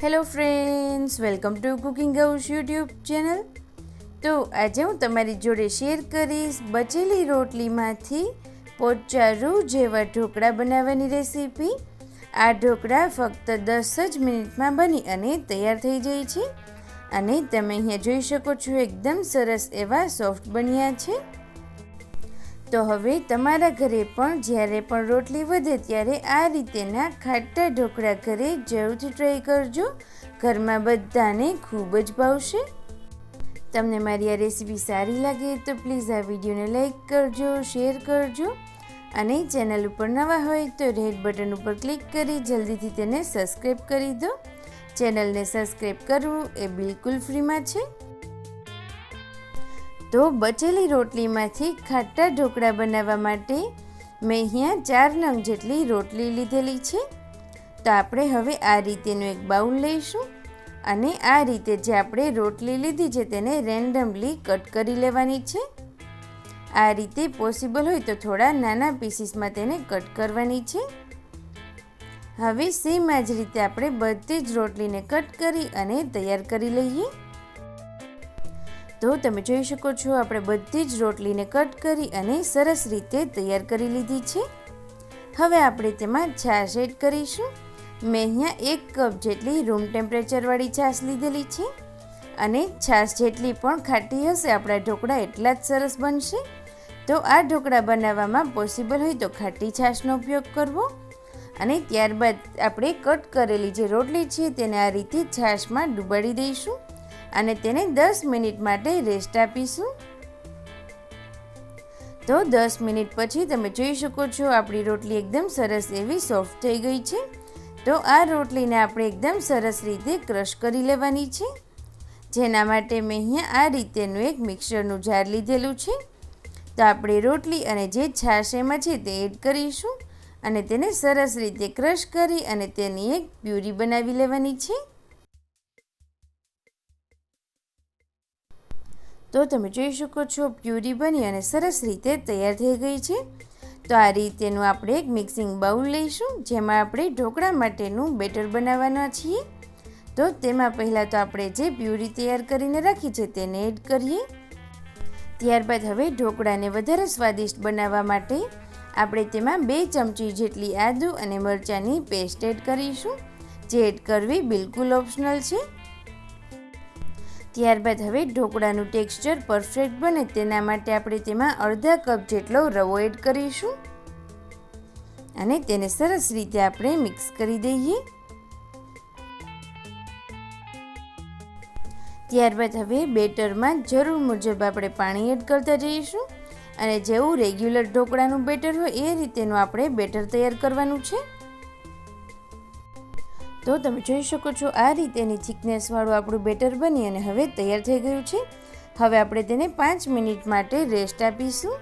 Hello friends welcome to cooking house YouTube channel તો આજે હું તમારી જોડે શેર કરીશ બચેલી રોટલીમાંથી પોચારું જેવા ઢોકળા બનાવવાની રેસીપી આ ઢોકળા ફક્ત દસ જ મિનિટમાં બની અને તૈયાર થઈ જાય છે. અને તમે અહીંયા જોઈ શકો છો, એકદમ સરસ એવા સોફ્ટ બન્યા છે. તો હવે તમારા ઘરે પણ જ્યારે પણ રોટલી વધે ત્યારે આ રીતેના ખાટા ઢોકળા ઘરે જરૂરથી ટ્રાય કરજો. ઘરમાં બધાને ખૂબ જ ભાવશે. તમને મારી આ રેસીપી સારી લાગે તો પ્લીઝ આ વિડીયોને લાઇક કરજો શેર કરજો. અને ચેનલ ઉપર નવા હોય તો રેડ બટન ઉપર ક્લિક કરી જલ્દીથી તેને સબસ્ક્રાઈબ કરી દો. ચેનલને સબસ્ક્રાઈબ કરવું એ બિલકુલ ફ્રીમાં છે. તો બચેલી રોટલીમાંથી ખાટા ઢોકળા બનાવવા માટે મેં અહીંયા ચાર નંગ જેટલી રોટલી લીધેલી છે. તો આપણે હવે આ રીતેનું એક બાઉલ લઈશું અને આ રીતે જે આપણે રોટલી લીધી છે તેને રેન્ડમલી કટ કરી લેવાની છે. આ રીતે પોસિબલ હોય તો થોડા નાના પીસીસમાં તેને કટ કરવાની છે. હવે સેમ આ જ રીતે આપણે બધી જ રોટલીને કટ કરી અને તૈયાર કરી લઈએ. તો તમે જોઈ શકો છો, આપણે બધી જ રોટલીને કટ કરી અને સરસ રીતે તૈયાર કરી લીધી છે. હવે આપણે તેમાં છાશ એડ કરીશું. મેં અહીંયા એક કપ જેટલી રૂમ ટેમ્પરેચરવાળી છાશ લીધેલી છે અને છાશ જેટલી પણ ખાટી હશે, આપણા ઢોકળા એટલા જ સરસ બનશે. તો આ ઢોકળા બનાવવામાં પોસિબલ હોય તો ખાટી છાશનો ઉપયોગ કરવો. અને ત્યારબાદ આપણે કટ કરેલી જે રોટલી છે, તેને આ રીતે છાશમાં ડૂબાડી દઈશું. અને તેને દસ મિનિટ માટે રેસ્ટ આપીશું. તો દસ મિનિટ પછી તમે જોઈ શકો છો, આપણી રોટલી એકદમ સરસ એવી સોફ્ટ થઈ ગઈ છે. તો આ રોટલીને આપણે એકદમ સરસ રીતે ક્રશ કરી લેવાની છે. જેના માટે મેં અહીંયા આ રીતેનું એક મિક્સરનું જાર લીધેલું છે. તો આપણે રોટલી અને જે છાશ એમાં છે તે એડ કરીશું અને તેને સરસ રીતે ક્રશ કરી અને તેની એક પ્યુરી બનાવી લેવાની છે. તો તમે જોઈ શકો છો, પ્યુરી બની અને સરસ રીતે તૈયાર થઈ ગઈ છે. તો આ રીતેનું આપણે એક મિક્સિંગ બાઉલ લઈશું, જેમાં આપણે ઢોકળા માટેનું બેટર બનાવવાના છીએ. તો તેમાં પહેલાં તો આપણે જે પ્યુરી તૈયાર કરીને રાખી છે તેને એડ કરીએ. ત્યારબાદ હવે ઢોકળાને વધારે સ્વાદિષ્ટ બનાવવા માટે આપણે તેમાં બે ચમચી જેટલી આદુ અને મરચાંની પેસ્ટ એડ કરીશું, જે એડ કરવી બિલકુલ ઓપ્શનલ છે. ત્યારબાદ હવે ઢોકળાનું ટેક્સચર પરફેક્ટ બને તેના માટે આપણે તેમાં અડધા કપ જેટલો રવો એડ કરીશું. અને તેને સરસ રીતે આપણે મિક્સ કરી દઈએ. ત્યારબાદ હવે બેટરમાં જરૂર મુજબ આપણે પાણી એડ કરતા જઈશું. અને જેવું રેગ્યુલર ઢોકળાનું બેટર હોય એ રીતેનું આપણે બેટર તૈયાર કરવાનું છે. તો તમે જોઈ શકો છો, આ રીતેની થિકનેસવાળું આપણું બેટર બની અને હવે તૈયાર થઈ ગયું છે. હવે આપણે તેને પાંચ મિનિટ માટે રેસ્ટ આપીશું.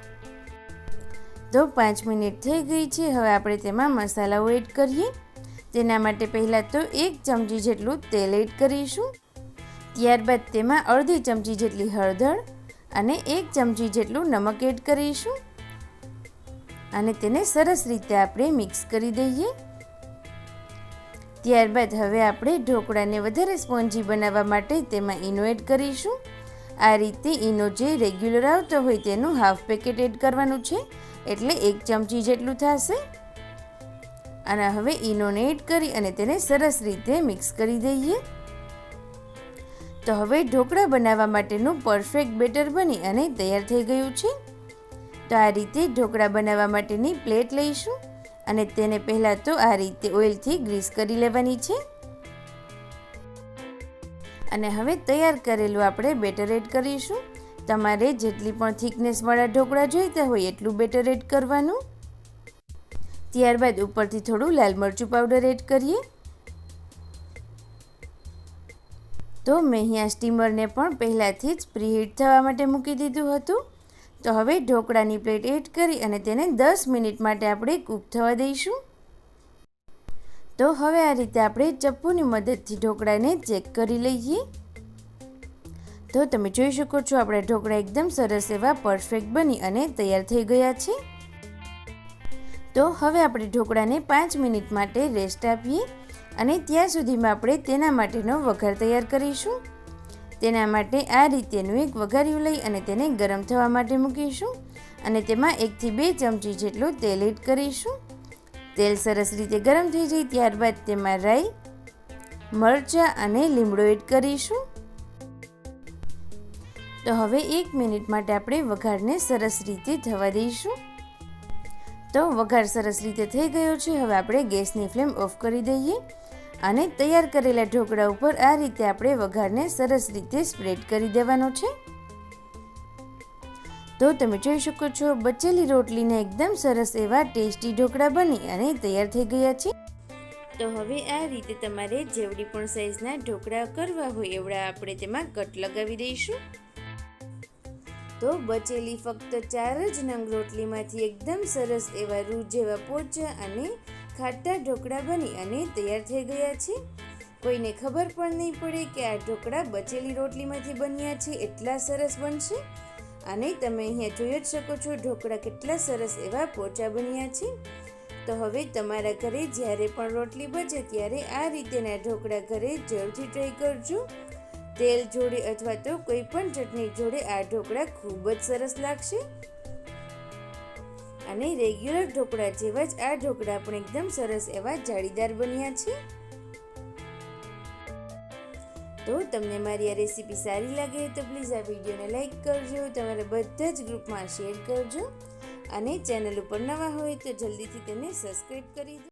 તો પાંચ મિનિટ થઈ ગઈ છે, હવે આપણે તેમાં મસાલાઓ એડ કરીએ. તેના માટે પહેલાં તો એક ચમચી જેટલું તેલ એડ કરીશું. ત્યારબાદ તેમાં અડધી ચમચી જેટલી હળદર અને એક ચમચી જેટલું નમક એડ કરીશું. અને તેને સરસ રીતે આપણે મિક્સ કરી દઈએ. ત્યારબાદ હવે આપણે ઢોકળાને વધારે સ્પોન્જી બનાવવા માટે તેમાં ઈનો કરીશું. આ રીતે ઈનો જે રેગ્યુલર આવતો હોય તેનું હાફ પેકેટ એડ કરવાનું છે, એટલે એક ચમચી જેટલું થશે. અને હવે ઈનોને એડ કરી અને તેને સરસ રીતે મિક્સ કરી દઈએ. તો હવે ઢોકળા બનાવવા માટેનું પરફેક્ટ બેટર બની અને તૈયાર થઈ ગયું છે. તો આ રીતે ઢોકળા બનાવવા માટેની પ્લેટ લઈશું. અને તેને પહેલાં તો આ રીતે ઓઇલથી ગ્રીસ કરી લેવાની છે. અને હવે તૈયાર કરેલું આપણે બેટર એડ કરીશું. તમારે જેટલી પણ થિકનેસવાળા ઢોકળા જોઈતા હોય એટલું બેટર એડ કરવાનું. ત્યારબાદ ઉપરથી થોડું લાલ મરચું પાવડર એડ કરીએ. તો મેં અહીંયા સ્ટીમરને પણ પહેલાંથી જ પ્રીહીટ થવા માટે મૂકી દીધું હતું. તો હવે ઢોકળાની પ્લેટ એડ કરી અને તેને દસ મિનિટ માટે આપણે કૂક થવા દઈશું. તો હવે આ રીતે આપણે ચપ્પુની મદદથી ઢોકળાને ચેક કરી લઈએ. તો તમે જોઈ શકો છો આપણા ઢોકળા એકદમ સરસ એવા પરફેક્ટ બની અને તૈયાર થઈ ગયા છે. તો હવે આપણે ઢોકળાને પાંચ મિનિટ માટે રેસ્ટ આપીએ અને ત્યાં સુધીમાં આપણે તેના માટેનો વઘાર તૈયાર કરીશું. તેના માટે આ રીતેનું એક વઘાર્યું લઈ અને તેને ગરમ થવા માટે મૂકીશું અને તેમાં એકથી બે ચમચી જેટલું તેલ એડ કરીશું. તેલ સરસ રીતે ગરમ થઈ જાય ત્યારબાદ તેમાં રાઈ, મરચાં અને લીમડો એડ કરીશું. તો હવે એક મિનિટ માટે આપણે વઘારને સરસ રીતે થવા દઈશું. તો વઘાર સરસ રીતે થઈ ગયો છે. હવે આપણે ગેસની ફ્લેમ ઓફ કરી દઈએ. અને તૈયાર કરેલા ઢોકળા ઉપર આ રીતે આપણે વઘારને સરસ રીતે સ્પ્રેડ કરી દેવાનો છે. તો તમે જોઈ શકો છો, બચેલી રોટલીને એકદમ સરસ એવા ટેસ્ટી ઢોકળા બની અને તૈયાર થઈ ગયા છે. તો હવે આ રીતે તમારે જેવડી પણ સાઈઝના ઢોકળા કરવા હોય એવડા આપણે તેમાં કટ લગાવી દઈશું. તો બચેલી ફક્ત ચાર જ નંગ રોટલીમાંથી એકદમ સરસ એવા રૂ જેવા પોચા અને ખાટા ઢોકળા બની અને તૈયાર થઈ ગયા છે. કોઈને ખબર પણ નહીં પડે કે આ ઢોકળા બચેલી રોટલીમાંથી બન્યા છે એટલા સરસ બનશે? અને તમે અહીંયા જોઈ જ શકો છો ઢોકળા કેટલા સરસ એવા પોચા બન્યા છે. તો હવે તમારા ઘરે જ્યારે પણ રોટલી બચે ત્યારે આ રીતેના ઢોકળા ઘરે જરૂરથી ટ્રાય કરજો. તેલ જોડે અથવા તો કોઈ પણ ચટણી જોડે આ ઢોકળા ખૂબ જ સરસ લાગશે. અને રેગ્યુલર ઢોકળા જેવા જ આ ઢોકળા પણ એકદમ સરસ એવા જાળીદાર બન્યા છે. તો તમને મારી આ રેસીપી સારી લાગે તો પ્લીઝ આ વિડીયોને લાઇક કરજો, તમારા બધા જ ગ્રુપમાં શેર કરજો અને ચેનલ ઉપર નવા હોય તો જલ્દીથી તેને સબસ્ક્રાઈબ કરી દો.